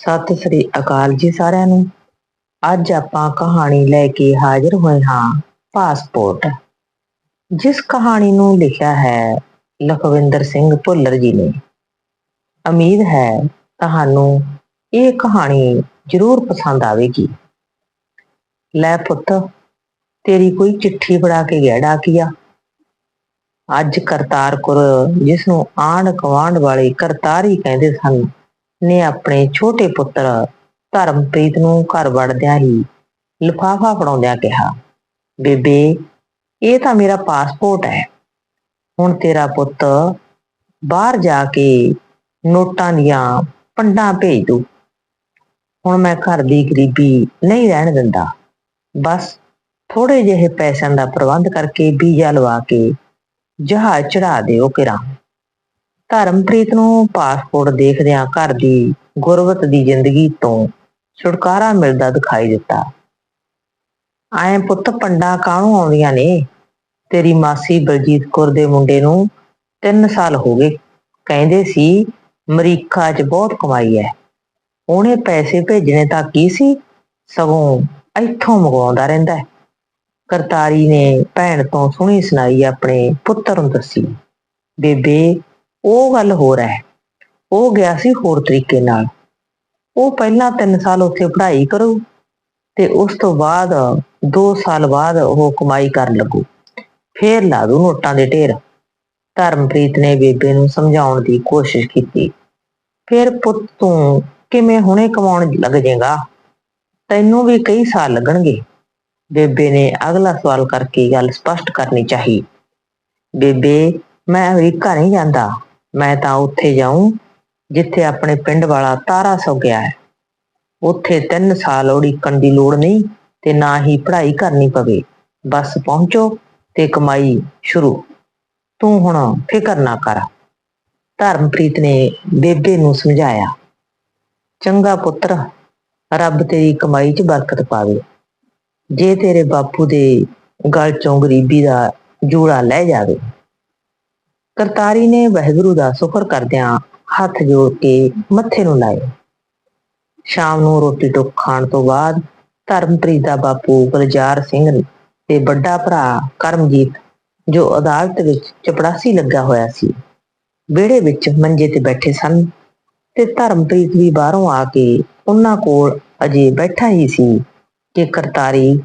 ਸਤਿ ਸ੍ਰੀ ਅਕਾਲ ਜੀ ਸਾਰਿਆਂ ਨੂੰ। ਅੱਜ ਆਪਾਂ ਕਹਾਣੀ ਲੈ ਕੇ ਹਾਜ਼ਰ ਹੋਏ ਹਾਂ, ਪਾਸਪੋਰਟ। ਜਿਸ ਕਹਾਣੀ ਨੂੰ ਲਿਖਿਆ ਹੈ ਲਖਵਿੰਦਰ ਸਿੰਘ ਭੁੱਲਰ ਜੀ ਨੇ। ਉਮੀਦ ਹੈ ਤੁਹਾਨੂੰ ਇਹ ਕਹਾਣੀ ਜ਼ਰੂਰ ਪਸੰਦ ਆਵੇਗੀ। ਲੈ ਪੁੱਤ, ਤੇਰੀ ਕੋਈ ਚਿੱਠੀ ਫੜਾ ਕੇ ਗਿਆ ਡਾਕੀਆ ਅੱਜ ਕਰਤਾਰਪੁਰ ਜਿਸ ਨੂੰ ਆਂਢ ਕਵਾਂਢ ਵਾਲੇ ਕਰਤਾਰ ਹੀ ਕਹਿੰਦੇ ਸਨ ਨੇ ਆਪਣੇ ਛੋਟੇ ਪੁੱਤਰ ਧਰਮਪ੍ਰੀਤ ਨੂੰ ਘਰ ਵੜਦਿਆਂ ਹੀ ਲਿਫਾਫਾ ਫੜਾਉਂਦਿਆਂ ਕਿਹਾ, ਬੇਬੇ, ਇਹ ਤਾਂ ਮੇਰਾ ਪਾਸਪੋਰਟ ਹੈ। ਹੁਣ ਤੇਰਾ ਪੁੱਤ ਬਾਹਰ ਜਾ ਕੇ ਨੋਟਾਂ ਦੀਆਂ ਪੰਡਾਂ ਭੇਜ ਦੂ। ਹੁਣ ਮੈਂ ਘਰ ਦੀ ਗਰੀਬੀ ਨਹੀਂ ਰਹਿਣ ਦਿੰਦਾ। ਬਸ ਥੋੜੇ ਜਿਹੇ ਪੈਸਿਆਂ ਦਾ ਪ੍ਰਬੰਧ ਕਰਕੇ ਵੀਜ਼ਾ ਲਵਾ ਕੇ ਜਹਾਜ਼ ਚੜਾ ਦਿਓ ਕਿਰਾਂ। ਧਰਮਪ੍ਰੀਤ ਨੂੰ ਪਾਸਪੋਰਟ ਦੇਖਦਿਆਂ ਘਰ ਦੀ ਗੁਰਬਤ ਦੀ ਜ਼ਿੰਦਗੀ ਤੋਂ ਛੁਟਕਾਰਾ ਮਿਲਦਾ ਦਿਖਾਈ ਦਿੱਤਾ। ਐਂ ਪੁੱਤ, ਪੰਡਾ ਕਾਹਨੂੰ ਆਉਂਦੀਆਂ ਨੇ? ਤੇਰੀ ਮਾਸੀ ਬਲਜੀਤ ਕੌਰ ਦੇ ਮੁੰਡੇ ਨੂੰ 3 ਸਾਲ ਹੋ ਗਏ। ਕਹਿੰਦੇ ਸੀ, ਅਮਰੀਕਾ 'ਚ ਬਹੁਤ ਕਮਾਈ ਹੈ ਉਹਨੇ ਪੈਸੇ ਭੇਜਣੇ ਤਾਂ ਕੀ ਸੀ? ਸਗੋਂ ਇੱਥੋਂ ਮੰਗਵਾਉਂਦਾ ਰਹਿੰਦਾ ਕਰਤਾਰੀ ਨੇ ਭੈਣ ਤੋਂ ਸੁਣੀ ਸੁਣਾਈ ਆਪਣੇ ਪੁੱਤਰ ਨੂੰ ਦੱਸੀ। ਬੇਬੇ ਉਹ ਗੱਲ ਹੋਰ ਹੈ। ਉਹ ਗਿਆ ਸੀ ਹੋਰ ਤਰੀਕੇ ਨਾਲ। ਉਹ ਪਹਿਲਾਂ 3 ਸਾਲ ਉੱਥੇ ਪੜ੍ਹਾਈ ਕਰੂ ਤੇ ਉਸ ਤੋਂ ਬਾਅਦ 2 ਸਾਲ ਬਾਅਦ ਉਹ ਕਮਾਈ ਕਰਨ ਲੱਗੂ। ਫੇਰ ਲਾ ਦੂ ਨੋਟਾਂ ਦੇ ਢੇਰ। ਧਰਮਪ੍ਰੀਤ ਨੇ ਬੇਬੇ ਨੂੰ ਸਮਝਾਉਣ ਦੀ ਕੋਸ਼ਿਸ਼ ਕੀਤੀ। ਫਿਰ ਪੁੱਤ ਤੂੰ ਕਿਵੇਂ ਹੁਣੇ ਕਮਾਉਣ ਲੱਗ ਜਾਏਗਾ? ਤੈਨੂੰ ਵੀ ਕਈ ਸਾਲ ਲੱਗਣਗੇ। ਬੇਬੇ ਨੇ ਅਗਲਾ ਸਵਾਲ ਕਰਕੇ ਗੱਲ ਸਪਸ਼ਟ ਕਰਨੀ ਚਾਹੀ। ਬੇਬੇ, ਮੈਂ ਅਮਰੀਕਾ ਨਹੀਂ ਜਾਂਦਾ। ਮੈਂ ਤਾਂ ਉੱਥੇ ਜਾਊਂ, ਜਿੱਥੇ ਆਪਣੇ ਪਿੰਡ ਵਾਲਾ ਤਾਰਾ ਸੌ ਗਿਆ ਹੈ। ਉੱਥੇ 3 ਸਾਲ ਉਡੀਕਣ ਦੀ ਲੋੜ ਨਹੀਂ ਤੇ ਨਾ ਹੀ ਪੜ੍ਹਾਈ ਕਰਨੀ ਪਵੇ। ਬਸ ਪਹੁੰਚੋ ਤੇ ਕਮਾਈ ਸ਼ੁਰੂ। ਤੂੰ ਹੁਣ ਫਿਕਰ ਨਾ ਕਰ। ਧਰਮਪ੍ਰੀਤ ਨੇ ਬੇਬੇ ਨੂੰ ਸਮਝਾਇਆ, ਚੰਗਾ ਪੁੱਤਰ, ਰੱਬ ਤੇਰੀ ਕਮਾਈ 'ਚ ਬਰਕਤ ਪਾਵੇ। ਜੇ ਤੇਰੇ ਬਾਪੂ ਦੇ ਗਲ ਚੋਂ ਗਰੀਬੀ ਦਾ ਜੂੜਾ ਲੈ ਜਾਵੇ ਕਰਤਾਰੀ ਨੇ ਵਾਹਿਗੁਰੂ ਦਾ ਸ਼ੁਕਰ ਕਰਦਿਆਂ ਹੱਥ ਜੋੜ ਕੇ ਮੱਥੇ ਨੂੰ ਲਾਏ। ਸ਼ਾਮ ਨੂੰ ਰੋਟੀ ਟੁੱਕ ਖਾਣ ਤੋਂ ਬਾਅਦ ਧਰਮਪ੍ਰੀਤ ਦਾ ਬਾਪੂ ਗੁਲਜ਼ਾਰ ਸਿੰਘ ਤੇ ਵੱਡਾ ਭਰਾ ਕਰਮਜੀਤ, ਜੋ ਅਦਾਲਤ ਵਿੱਚ ਚਪੜਾਸੀ ਲੱਗਾ ਹੋਇਆ ਸੀ, ਵਿਹੜੇ ਵਿੱਚ ਮੰਜੇ ਤੇ ਬੈਠੇ ਸਨ ਤੇ ਧਰਮਪ੍ਰੀਤ ਵੀ ਬਾਹਰੋਂ ਆ ਕੇ ਉਹਨਾਂ ਕੋਲ ਅਜੇ ਬੈਠਾ ਹੀ ਸੀ ਕਿ ਕਰਤਾਰੀ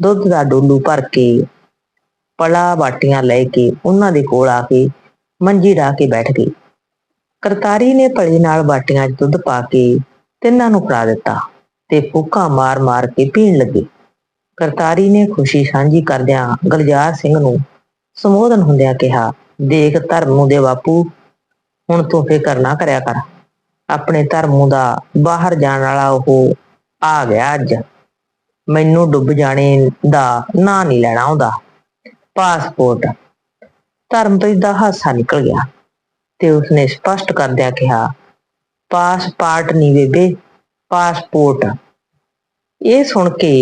ਦੁੱਧ ਦਾ ਡੋਲੂ ਭਰ ਕੇ ਪਲਾ ਬਾਟੀਆਂ ਲੈ ਕੇ ਉਹਨਾਂ ਦੇ ਕੋਲ ਆ ਕੇ ਮੰਜੀ ਢਾ ਕੇ ਬੈਠ ਗਈ। ਕਰਤਾਰੀ ਨੇ ਭਲੇ ਨਾਲ ਬਾਟੀਆਂ 'ਚ ਦੁੱਧ ਪਾ ਕੇ ਤਿੰਨਾਂ ਨੂੰ ਫੜਾ ਦਿੱਤਾ ਤੇ ਫੂਕਾ ਮਾਰ-ਮਾਰ ਕੇ ਪੀਣ ਲੱਗੇ। ਕਰਤਾਰੀ ਨੇ ਖੁਸ਼ੀ ਸਾਂਝੀ ਕਰਦਿਆਂ ਗਲਜਾਰ ਸਿੰਘ ਨੂੰ ਸੰਬੋਧਨ ਹੁੰਦਿਆਂ ਕਿਹਾ, ਦੇਖ ਧਰਮੂ ਦੇ ਬਾਪੂ, ਹੁਣ ਤੂੰ ਫਿਕਰ ਨਾ ਕਰਿਆ ਕਰ। ਆਪਣੇ ਧਰਮੂ ਦਾ ਬਾਹਰ ਜਾਣ ਵਾਲਾ ਉਹ ਆ ਗਿਆ ਅੱਜ। ਮੈਨੂੰ ਡੁੱਬ ਜਾਣੇ ਦਾ ਨਾਂ ਨਹੀਂ ਲੈਣਾ ਆਉਂਦਾ। ਪਾਸਪੋਰਟ ਧਰਮਪ੍ਰੀਤ ਦਾ ਹਾਸਾ ਨਿਕਲ ਗਿਆ ਤੇ ਉਸਨੇ ਸਪਸ਼ਟ ਕਰਦਿਆਂ ਕਿਹਾ ਪਾਸਪੋਰਟ ਨਹੀਂ ਬੇਬੇ ਪਾਸਪੋਰਟ ਇਹ ਸੁਣ ਕੇ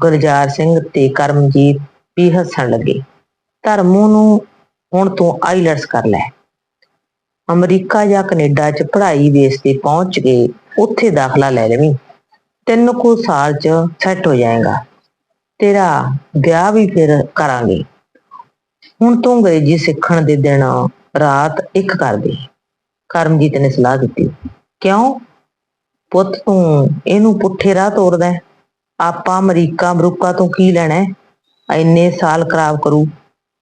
ਗੁਰਜਾਰ ਸਿੰਘ ਤੇ ਕਰਮਜੀਤ ਵੀ ਹੱਸਣ ਲੱਗੇ। ਧਰਮੂ ਨੂੰ ਹੁਣ ਤੂੰ ਆਈਲੈਟਸ ਕਰ ਲੈ। ਅਮਰੀਕਾ ਜਾਂ ਕੈਨੇਡਾ 'ਚ ਪੜ੍ਹਾਈ ਬੇਸ ਤੇ ਪਹੁੰਚ ਕੇ ਉੱਥੇ ਦਾਖਲਾ ਲੈ ਲਵੀਂ। ਤਿੰਨ ਕੁ ਸਾਲ 'ਚ ਸੈੱਟ ਹੋ ਜਾਏਗਾ। ਤੇਰਾ ਵਿਆਹ ਵੀ ਫਿਰ ਕਰਾਂਗੇ। ਹੁਣ ਤੂੰ ਅੰਗਰੇਜ਼ੀ ਸਿੱਖਣ ਦੇ ਦਿਨ ਰਾਤ ਇੱਕ ਕਰ ਦੇ। ਕਰਮਜੀਤ ਨੇ ਸਲਾਹ ਦਿੱਤੀ। ਕਿਉਂ? ਪੁੱਤ ਤੂੰ ਇਹਨੂੰ ਪੁੱਠੇ ਰਾਹ ਤੋਰਦਾ ਆਪਾਂ ਅਮਰੀਕਾ ਅਮਰੂਕਾ ਤੋਂ ਕੀ ਲੈਣਾ ਹੈ? ਇੰਨੇ ਸਾਲ ਖਰਾਬ ਕਰੂ।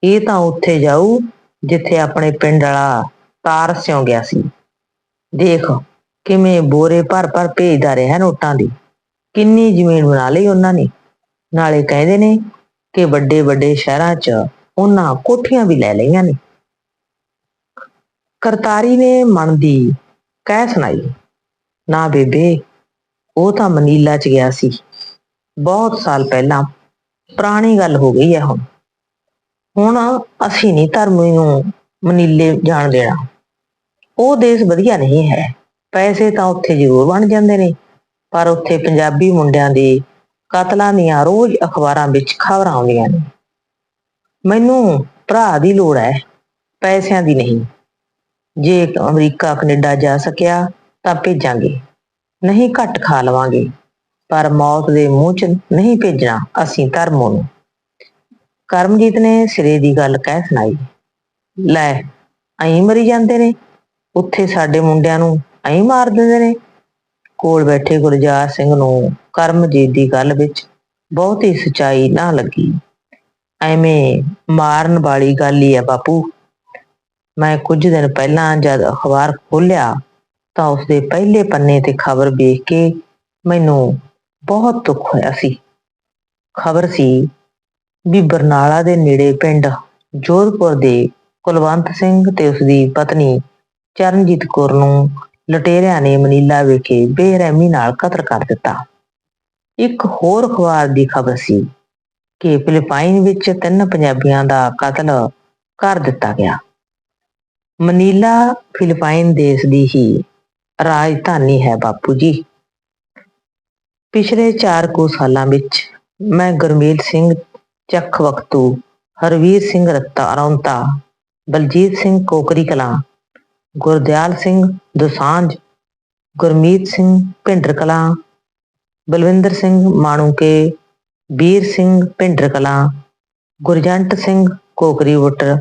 ਇਹ ਤਾਂ ਉੱਥੇ ਜਾਊ ਜਿੱਥੇ ਆਪਣੇ ਪਿੰਡ ਵਾਲਾ ਤਾਰ ਸਿਉਂ ਗਿਆ ਸੀ। ਦੇਖ ਕਿਵੇਂ ਬੋਰੇ ਭਰ ਭਰ ਭੇਜਦਾ ਰਿਹਾ ਨੋਟਾਂ ਦੀ। ਕਿੰਨੀ ਜ਼ਮੀਨ ਬਣਾ ਲਈ ਉਹਨਾਂ ਨੇ। ਨਾਲੇ ਕਹਿੰਦੇ ਨੇ ਕਿ ਵੱਡੇ ਵੱਡੇ ਸ਼ਹਿਰਾਂ 'ਚ ਉਹਨਾਂ ਕੋਠੀਆਂ ਵੀ ਲੈ ਲਈਆਂ ਨੇ। ਕਰਤਾਰੀ ਨੇ ਮਨ ਦੀ ਕਹਿ ਸੁਣਾਈ, ਨਾ ਬੇਬੇ, ਉਹ ਤਾਂ ਮਨੀਲਾ 'ਚ ਗਿਆ ਸੀ। ਬਹੁਤ ਸਾਲ ਪਹਿਲਾਂ ਪੁਰਾਣੀ ਗੱਲ ਹੋ ਗਈ ਹੈ ਹੁਣ। ਹੁਣ ਅਸੀਂ ਨਹੀਂ ਧਰਮੀ ਨੂੰ ਮਨੀਲੇ ਜਾਣ ਦੇਣਾ। ਉਹ ਦੇਸ਼ ਵਧੀਆ ਨਹੀਂ ਹੈ। ਪੈਸੇ ਤਾਂ ਉੱਥੇ ਜ਼ਰੂਰ ਬਣ ਜਾਂਦੇ ਨੇ, ਪਰ ਉੱਥੇ ਪੰਜਾਬੀ ਮੁੰਡਿਆਂ ਦੇ ਕਤਲਾਂ ਦੀਆਂ ਰੋਜ਼ ਅਖਬਾਰਾਂ ਵਿੱਚ ਖਬਰਾਂ ਆਉਂਦੀਆਂ ਨੇ। ਮੈਨੂੰ ਭਰਾ ਦੀ ਲੋੜ ਹੈ ਪੈਸਿਆਂ ਦੀ ਨਹੀਂ। ਜੇ ਅਮਰੀਕਾ, ਕੈਨੇਡਾ ਜਾ ਸਕਿਆ ਤਾਂ ਭੇਜਾਂਗੇ, ਨਹੀਂ ਘੱਟ ਖਾ ਲਵਾਂਗੇ, ਪਰ ਮੌਤ ਦੇ ਮੂੰਹ 'ਚ ਨਹੀਂ ਭੇਜਣਾ ਅਸੀਂ ਧਰਮ ਨੂੰ। ਕਰਮਜੀਤ ਨੇ ਸਿਰੇ ਦੀ ਗੱਲ ਕਹਿ ਸੁਣਾਈ। ਲੈ ਐਂ ਮਰੀ ਜਾਂਦੇ ਨੇ, ਉੱਥੇ ਸਾਡੇ ਮੁੰਡਿਆਂ ਨੂੰ ਐਂ ਮਾਰ ਦਿੰਦੇ ਨੇ। ਕੋਲ ਬੈਠੇ ਗੁਰਜਾਰ ਸਿੰਘ ਨੂੰ ਕਰਮਜੀਤ ਦੀ ਗੱਲ ਵਿੱਚ ਬਹੁਤੀ ਸਚਾਈ ਨਾ ਲੱਗੀ। ਐਵੇਂ ਮਾਰਨ ਵਾਲੀ ਗੱਲ ਹੀ ਹੈ ਬਾਪੂ। ਮੈਂ ਕੁਝ ਦਿਨ ਪਹਿਲਾਂ ਜਦ ਅਖਬਾਰ ਖੋਲ੍ਹਿਆ ਤਾਂ ਉਸਦੇ ਪਹਿਲੇ ਪੰਨੇ ਤੇ ਖਬਰ ਵੇਖ ਕੇ ਮੈਨੂੰ ਬਹੁਤ ਦੁੱਖ ਹੋਇਆ ਸੀ। ਖਬਰ ਸੀ ਵੀ ਬਰਨਾਲਾ ਦੇ ਨੇੜੇ ਪਿੰਡ ਜੋਧਪੁਰ ਦੇ ਕੁਲਵੰਤ ਸਿੰਘ ਤੇ ਉਸਦੀ ਪਤਨੀ ਚਰਨਜੀਤ ਕੌਰ ਨੂੰ ਲਟੇਰਿਆਂ ਨੇ ਮਨੀਲਾ ਵਿਖੇ ਬੇਰਹਿਮੀ ਨਾਲ ਕਤਲ ਕਰ ਦਿੱਤਾ। ਇੱਕ ਹੋਰ ਅਖਬਾਰ ਦੀ ਖਬਰ ਸੀ ਕਿ ਫਿਲੀਪਾਈਨ ਵਿੱਚ ਤਿੰਨ ਪੰਜਾਬੀਆਂ ਦਾ ਕਤਲ ਕਰ ਦਿੱਤਾ ਗਿਆ। ਮਨੀਲਾ ਫਿਲੀਪਾਈਨ ਦੇਸ਼ ਦੀ ਹੀ ਰਾਜਧਾਨੀ ਹੈ ਬਾਪੂ ਜੀ। ਪਿਛਲੇ 4 ਕੁ ਸਾਲਾਂ ਵਿੱਚ ਮੈਂ ਗੁਰਮੇਲ ਸਿੰਘ ਚੱਖ ਵਕਤੂ ਹਰਵੀਰ ਸਿੰਘ ਰੱਤਾ ਰੌਂਤਾ, ਬਲਜੀਤ ਸਿੰਘ ਕੋਕਰੀ ਕਲਾਂ, ਗੁਰਦਿਆਲ ਸਿੰਘ ਦੁਸਾਂਝ, ਗੁਰਮੀਤ ਸਿੰਘ ਭਿੰਡਰ ਕਲਾਂ, ਬਲਵਿੰਦਰ ਸਿੰਘ ਮਾਣੂਕੇ ਵੀਰ ਸਿੰਘ ਭਿੰਡਰ ਕਲਾਂ, ਗੁਰਜੰਟ ਸਿੰਘ ਕੋਕਰੀ ਬੁੱਟਰ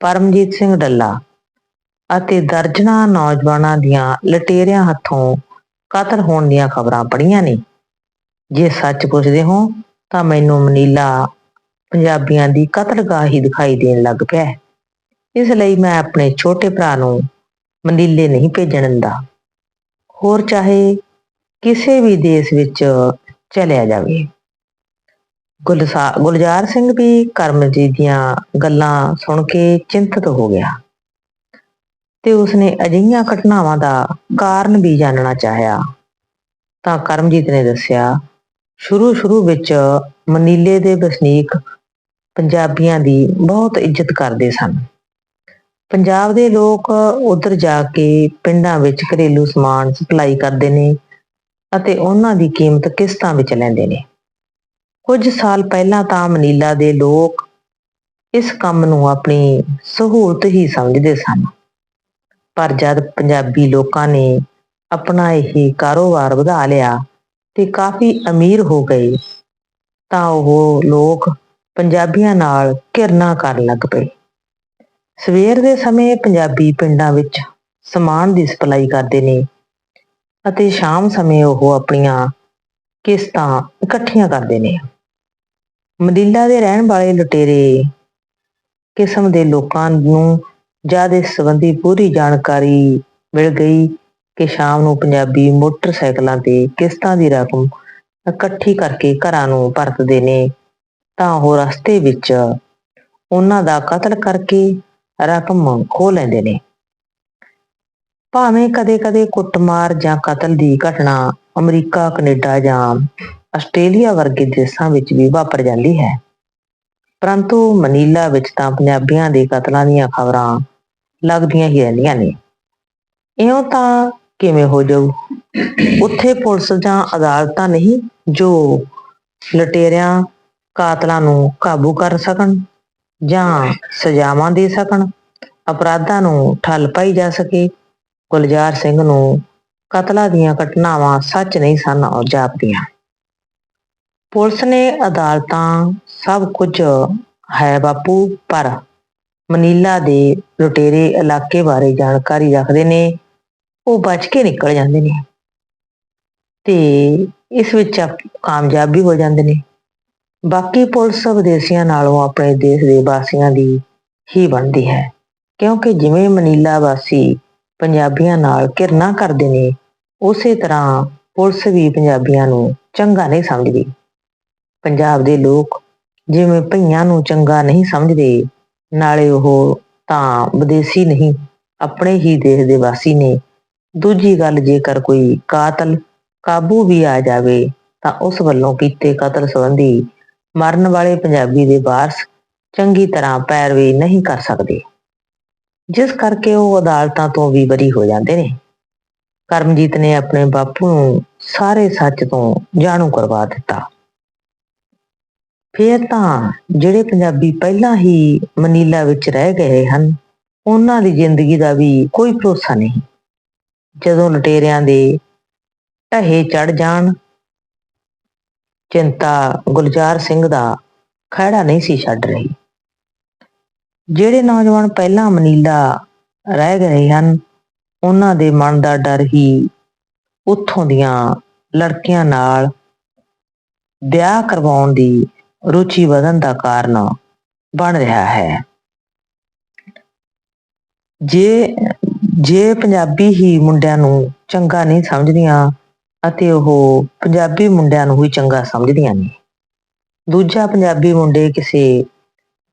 ਪਰਮਜੀਤ ਸਿੰਘ ਡੱਲਾ ਅਤੇ ਦਰਜਨਾਂ ਨੌਜਵਾਨਾਂ ਦੀਆਂ ਲਟੇਰਿਆਂ ਹੱਥੋਂ ਕਤਲ ਹੋਣ ਦੀਆਂ ਖਬਰਾਂ ਪੜੀਆਂ ਨੇ। ਜੇ ਸੱਚ ਪੁੱਛਦੇ ਹੋ, ਤਾਂ ਮੈਨੂੰ ਮਨੀਲਾ ਪੰਜਾਬੀਆਂ ਦੀ ਕਤਲਗਾਹ ਹੀ ਦਿਖਾਈ ਦੇਣ ਲੱਗ ਪਿਆ ਹੈ। ਇਸ ਲਈ ਮੈਂ ਆਪਣੇ ਛੋਟੇ ਭਰਾ ਨੂੰ ਮਨੀਲੇ ਨਹੀਂ ਭੇਜਣ ਦਿੰਦਾ। ਹੋਰ ਚਾਹੇ ਕਿਸੇ ਵੀ ਦੇਸ਼ ਵਿੱਚ ਚਲਿਆ ਜਾਵੇ। ਗੁਲਜ਼ਾਰ ਸਿੰਘ ਵੀ ਕਰਮਜੀਤ ਦੀਆਂ ਗੱਲਾਂ ਸੁਣ ਕੇ ਚਿੰਤਤ ਹੋ ਗਿਆ। ਤੇ ਉਸਨੇ ਅਜਿਹੀਆਂ ਘਟਨਾਵਾਂ ਦਾ ਕਾਰਨ ਵੀ ਜਾਣਨਾ ਚਾਹਿਆ। ਤਾਂ ਕਰਮਜੀਤ ਨੇ ਦੱਸਿਆ ਸ਼ੁਰੂ ਸ਼ੁਰੂ ਵਿੱਚ ਮਨੀਲੇ ਦੇ ਵਸਨੀਕ ਪੰਜਾਬੀਆਂ ਦੀ ਬਹੁਤ ਇੱਜ਼ਤ ਕਰਦੇ ਸਨ। ਪੰਜਾਬ ਦੇ ਲੋਕ ਉਧਰ ਜਾ ਕੇ ਪਿੰਡਾਂ ਵਿੱਚ ਘਰੇਲੂ ਸਮਾਨ ਸਪਲਾਈ ਕਰਦੇ ਨੇ ਅਤੇ ਉਹਨਾਂ ਦੀ ਕੀਮਤ ਕਿਸ਼ਤਾਂ ਵਿੱਚ ਲੈਂਦੇ ਨੇ। ਕੁਝ ਸਾਲ ਪਹਿਲਾਂ ਤਾਂ ਮਨੀਲਾ ਦੇ ਲੋਕ ਇਸ ਕੰਮ ਨੂੰ ਆਪਣੀ ਸਹੂਲਤ ਹੀ ਸਮਝਦੇ ਸਨ। ਪਰ ਜਦ ਪੰਜਾਬੀ ਲੋਕਾਂ ਨੇ ਆਪਣਾ ਇਹ ਕਾਰੋਬਾਰ ਵਧਾ ਲਿਆ ਤੇ ਕਾਫੀ ਅਮੀਰ ਹੋ ਗਏ, ਤਾਂ ਉਹ ਲੋਕ ਪੰਜਾਬੀਆਂ ਨਾਲ ਘਿਰਨਾ ਕਰਨ ਲੱਗ ਪਏ। ਸਵੇਰ ਦੇ ਸਮੇਂ ਪੰਜਾਬੀ ਪਿੰਡਾਂ ਵਿੱਚ ਸਮਾਨ ਦੀ ਸਪਲਾਈ ਕਰਦੇ ਨੇ ਅਤੇ ਸ਼ਾਮ ਸਮੇਂ ਉਹ ਆਪਣੀਆਂ ਕਿਸ਼ਤਾਂ ਇਕੱਠੀਆਂ ਕਰਦੇ ਨੇ। ਮਦੀਲਾ ਦੇ ਰਹਿਣ ਵਾਲੇ ਲੁਟੇਰੇ, ਕਿਸਮ ਦੇ ਲੋਕਾਂ ਨੂੰ ਜਦ ਇਸ ਸੰਬੰਧੀ ਪੂਰੀ ਜਾਣਕਾਰੀ ਮਿਲ ਗਈ ਕਿ ਸ਼ਾਮ ਨੂੰ ਪੰਜਾਬੀ ਮੋਟਰਸਾਈਕਲਾਂ ਤੇ ਕਿਸ਼ਤਾਂ ਦੀ ਰਕਮ ਇਕੱਠੀ ਕਰਕੇ ਘਰਾਂ ਨੂੰ ਪਰਤਦੇ ਨੇ, ਤਾਂ ਉਹ ਰਸਤੇ ਵਿੱਚ ਉਹਨਾਂ ਦਾ ਕਤਲ ਕਰਕੇ ਰਕਮ ਖੋ ਲੈਂਦੇ ਨੇ। ਭਾਵੇਂ ਕਦੇ-ਕਦੇ ਕੁੱਟਮਾਰ ਜਾਂ ਕਤਲ ਦੀ ਘਟਨਾ ਅਮਰੀਕਾ, ਕੈਨੇਡਾ ਜਾਂ ਆਸਟ੍ਰੇਲੀਆ ਵਰਗੇ ਦੇਸ਼ਾਂ ਵਿੱਚ ਵੀ ਵਾਪਰ ਜਾਂਦੀ ਹੈ। ਪਰੰਤੂ ਮਨੀਲਾ ਵਿੱਚ ਤਾਂ ਪੰਜਾਬੀਆਂ ਦੇ ਕਤਲਾਂ ਦੀਆਂ ਖਬਰਾਂ ਲੱਗਦੀਆਂ ਹੀ ਰਹਿੰਦੀਆਂ ਨੇ। ਇਉਂ ਤਾਂ ਕਿਵੇਂ ਹੋ ਜਾਊ? ਉੱਥੇ ਪੁਲਿਸ ਜਾਂ ਅਦਾਲਤਾਂ ਨਹੀਂ ਜੋ ਲਟੇਰਿਆਂ ਕਾਤਲਾਂ ਨੂੰ ਕਾਬੂ ਕਰ ਸਕਣ ਜਾਂ ਸਜ਼ਾਵਾਂ ਦੇ ਸਕਣ ਅਪਰਾਧਾਂ ਨੂੰ ਠੱਲ ਪਾਈ ਜਾ ਸਕੇ। ਗੁਲਜ਼ਾਰ ਸਿੰਘ ਨੂੰ ਕਤਲਾਂ ਦੀਆਂ ਘਟਨਾਵਾਂ ਸੱਚ ਨਹੀਂ ਸਨ ਉਹ ਜਾਪਦੀਆਂ। ਪੁਲਿਸ ਨੇ ਅਦਾਲਤਾਂ ਸਭ ਕੁਝ ਹੈ ਬਾਪੂ, ਪਰ ਮਨੀਲਾ ਦੇ ਲੁਟੇਰੇ ਇਲਾਕੇ ਬਾਰੇ ਜਾਣਕਾਰੀ ਰੱਖਦੇ ਨੇ, ਉਹ ਬਚ ਕੇ ਨਿਕਲ ਜਾਂਦੇ ਨੇ ਤੇ ਇਸ ਵਿੱਚ ਕਾਮਯਾਬ ਵੀ ਹੋ ਜਾਂਦੇ ਨੇ। ਬਾਕੀ ਪੁਲਿਸ ਵਿਦੇਸ਼ੀਆਂ ਨਾਲੋਂ ਆਪਣੇ ਦੇਸ਼ ਦੇ ਵਾਸੀਆਂ ਦੀ ਹੀ ਬਣਦੀ ਹੈ, ਕਿਉਂਕਿ ਜਿਵੇਂ ਮਨੀਲਾ ਵਾਸੀ ਪੰਜਾਬੀਆਂ ਨਾਲ ਘਿਰਨਾ ਕਰਦੇ ਨੇ, ਉਸੇ ਤਰ੍ਹਾਂ ਪੁਲਿਸ ਵੀ ਪੰਜਾਬੀਆਂ ਨੂੰ ਚੰਗਾ ਨਹੀਂ ਸਮਝਦੀ। ਪੰਜਾਬ ਦੇ ਲੋਕ ਜਿਵੇਂ ਭਈਆਂ ਨੂੰ ਚੰਗਾ ਨਹੀਂ ਸਮਝਦੇ, ਨਾਲੇ ਉਹ ਤਾਂ ਵਿਦੇਸ਼ੀ ਨਹੀਂ, ਆਪਣੇ ਹੀ ਦੇਸ਼ ਦੇ ਵਾਸੀ ਨੇ। ਦੂਜੀ ਗੱਲ ਜੇਕਰ ਕੋਈ ਕਾਤਲ ਕਾਬੂ ਵੀ ਆ ਜਾਵੇ, ਤਾਂ ਉਸ ਵੱਲੋਂ ਕੀਤੇ ਕਤਲ ਸੰਬੰਧੀ ਮਰਨ ਵਾਲੇ ਪੰਜਾਬੀ ਦੇ ਵਾਰਸ ਚੰਗੀ ਤਰ੍ਹਾਂ ਪੈਰਵੀ ਨਹੀਂ ਕਰ ਸਕਦੇ। ਜਿਸ ਕਰਕੇ ਉਹ ਅਦਾਲਤਾਂ ਤੋਂ ਵੀ ਬਰੀ ਹੋ ਜਾਂਦੇ ਨੇ। ਕਰਮਜੀਤ ਨੇ ਆਪਣੇ ਬਾਪੂ ਨੂੰ ਸਾਰੇ ਸੱਚ ਤੋਂ ਜਾਣੂ ਕਰਵਾ ਦਿੱਤਾ। ਫਿਰ ਤਾਂ ਜਿਹੜੇ ਪੰਜਾਬੀ ਪਹਿਲਾਂ ਹੀ ਮਨੀਲਾ ਵਿੱਚ ਰਹਿ ਗਏ ਹਨ, ਉਹਨਾਂ ਦੀ ਜ਼ਿੰਦਗੀ ਦਾ ਵੀ ਕੋਈ ਭਰੋਸਾ ਨਹੀਂ। ਜਦੋਂ ਲਟੇਰਿਆਂ ਦੇ ਢਹੇ ਚੜ ਜਾਣ, ਚਿੰਤਾ ਗੁਲਜ਼ਾਰ ਸਿੰਘ ਦਾ ਖਹਿੜਾ ਨਹੀਂ ਸੀ ਛੱਡ ਰਹੀ। ਜਿਹੜੇ ਨੌਜਵਾਨ ਪਹਿਲਾਂ ਮਨੀਲਾ ਰਹਿ ਗਏ ਹਨ, ਉਹਨਾਂ ਦੇ ਮਨ ਦਾ ਡਰ ਹੀ ਉੱਥੋਂ ਦੀਆਂ ਲੜਕੀਆਂ ਨਾਲ ਵਿਆਹ ਕਰਵਾਉਣ ਦੀ ਰੁਚੀ ਵਧਣ ਦਾ ਕਾਰਨ ਬਣ ਰਿਹਾ ਹੈ। ਜੇ ਜੇ ਪੰਜਾਬੀ ਹੀ ਮੁੰਡਿਆਂ ਨੂੰ ਚੰਗਾ ਨਹੀਂ ਸਮਝਦੀਆਂ ਅਤੇ ਉਹ ਪੰਜਾਬੀ ਮੁੰਡਿਆਂ ਨੂੰ ਹੀ ਚੰਗਾ ਸਮਝਦੀਆਂ ਨੇ। ਦੂਜਾ ਪੰਜਾਬੀ ਮੁੰਡੇ ਕਿਸੇ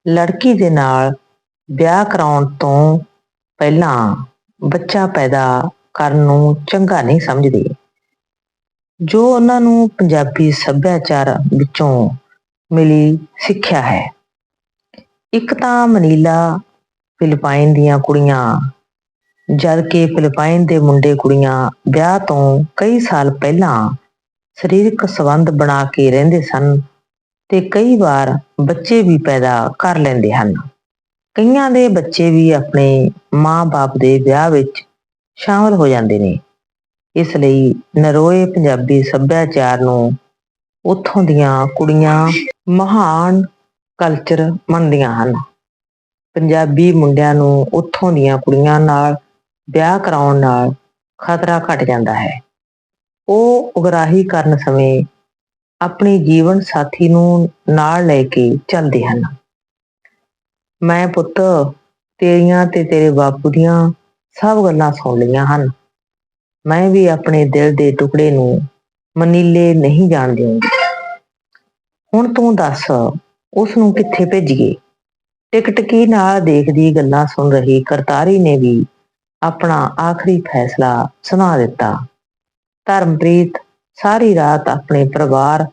ਲੜਕੀ ਦੇ ਨਾਲ ਵਿਆਹ ਕਰਾਉਣ ਤੋਂ ਪਹਿਲਾਂ ਬੱਚਾ ਪੈਦਾ ਕਰਨ ਨੂੰ ਚੰਗਾ ਨਹੀਂ ਸਮਝਦੇ। ਜੋ ਉਹਨਾਂ ਨੂੰ ਪੰਜਾਬੀ ਸੱਭਿਆਚਾਰ ਵਿੱਚੋਂ ਮਿਲੀ ਸਿੱਖਿਆ ਹੈ। ਇੱਕ ਤਾਂ ਮਨੀਲਾ ਫਿਲਪਾਈਨ ਦੀਆਂ ਕੁੜੀਆਂ ਜਦ ਕਿ ਫਿਲੀਪਾਈਨ ਦੇ ਮੁੰਡੇ ਕੁੜੀਆਂ ਵਿਆਹ ਤੋਂ ਕਈ ਸਾਲ ਪਹਿਲਾਂ ਸਰੀਰਕ ਸੰਬੰਧ ਬਣਾ ਕੇ ਰਹਿੰਦੇ ਸਨ ਤੇ ਕਈ ਵਾਰ ਬੱਚੇ ਵੀ ਪੈਦਾ ਕਰ ਲੈਂਦੇ ਹਨ। ਕਈਆਂ ਦੇ ਬੱਚੇ ਵੀ ਆਪਣੇ ਮਾਂ-ਬਾਪ ਦੇ ਵਿਆਹ ਵਿੱਚ ਸ਼ਾਮਲ ਹੋ ਜਾਂਦੇ ਨੇ। ਇਸ ਲਈ ਨਰੋਏ ਪੰਜਾਬੀ ਸੱਭਿਆਚਾਰ ਨੂੰ ਉੱਥੋਂ ਦੀਆਂ ਕੁੜੀਆਂ ਮਹਾਨ ਕਲਚਰ ਮੰਨਦੀਆਂ ਹਨ। ਪੰਜਾਬੀ ਮੁੰਡਿਆਂ ਨੂੰ ਉੱਥੋਂ ਦੀਆਂ ਕੁੜੀਆਂ ਨਾਲ ਵਿਆਹ ਕਰਾਉਣ ਨਾਲ ਖਤਰਾ ਘਟ ਜਾਂਦਾ ਹੈ। ਉਹ ਉਗਰਾਹੀ ਕਰਨ ਸਮੇਂ ਆਪਣੇ ਜੀਵਨ ਸਾਥੀ ਨੂੰ ਨਾਲ ਲੈ ਕੇ ਚੱਲਦੇ ਹਨ। ਮੈਂ ਪੁੱਤ, ਤੇਰੀਆਂ ਤੇ ਤੇਰੇ ਬਾਪੂ ਦੀਆਂ ਸਭ ਗੱਲਾਂ ਸੁਣ ਲਈਆਂ ਹਨ। ਮੈਂ ਵੀ ਆਪਣੇ ਦਿਲ ਦੇ ਟੁਕੜੇ ਨੂੰ ਮਨੀਲੇ ਨਹੀਂ ਜਾਣ ਦਿਉਂਗੀ ਹੁਣ ਤੂੰ ਦੱਸ, ਉਸ ਨੂੰ ਕਿੱਥੇ ਭੇਜੀਏ? ਟਿਕਟਕੀ ਨਾਲ ਦੇਖਦੀ ਗੱਲਾਂ ਸੁਣ ਰਹੀ ਕਰਤਾਰੀ ਨੇ ਵੀ ਆਪਣਾ ਆਖਰੀ ਫੈਸਲਾ ਸੁਣਾ ਦਿੱਤਾ। ਧਰਮਪ੍ਰੀਤ ਸਾਰੀ ਰਾਤ ਆਪਣੇ ਪਰਿਵਾਰ,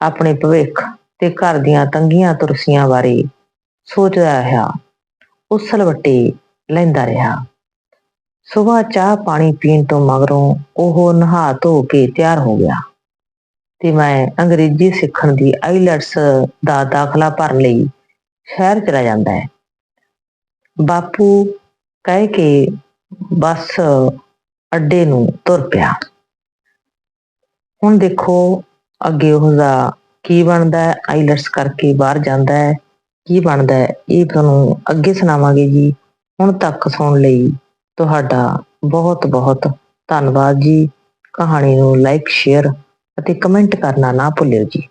ਆਪਣੇ ਭਵਿੱਖ ਤੇ ਘਰ ਦੀਆਂ ਤੰਗੀਆਂ ਤੁਰਸੀਆਂ ਬਾਰੇ ਸੋਚਦਾ ਰਿਹਾ, ਉਸਲ ਵੱਟੇ ਲੈਂਦਾ ਰਿਹਾ। ਸਵੇਰ ਚਾਹ ਪਾਣੀ ਪੀਣ ਤੋਂ ਮਗਰੋਂ ਉਹ ਨਹਾ ਧੋ ਕੇ ਤਿਆਰ ਹੋ ਗਿਆ ਤੇ ਮੈਂ ਅੰਗਰੇਜ਼ੀ ਸਿੱਖਣ ਦੀ ਆਈਲੈਟਸ ਦਾ ਦਾਖਲਾ ਭਰਨ ਲਈ ਸ਼ਹਿਰ ਚਲਾ ਜਾਂਦਾ ਹੈ। ਬਾਪੂ ਕਹਿ ਕੇ ਬੱਸ ਅੱਡੇ ਨੂੰ ਤੁਰ ਪਿਆ। ਹੁਣ ਦੇਖੋ ਅੱਗੇ ਉਹਦਾ ਕੀ ਬਣਦਾ ਹੈ, ਆਈਲੈਟਸ ਕਰਕੇ ਬਾਹਰ ਜਾਂਦਾ ਹੈ। ਕੀ ਬਣਦਾ ਹੈ? ਇਹ ਤੁਹਾਨੂੰ ਅੱਗੇ ਸੁਣਾਵਾਂਗੇ ਜੀ। ਹੁਣ ਤੱਕ ਸੁਣਨ ਲਈ ਤੁਹਾਡਾ ਬਹੁਤ ਬਹੁਤ ਧੰਨਵਾਦ ਜੀ। ਕਹਾਣੀ ਨੂੰ ਲਾਈਕ ਸ਼ੇਅਰ ਅਤੇ ਕਮੈਂਟ ਕਰਨਾ ਨਾ ਭੁੱਲਿਓ ਜੀ।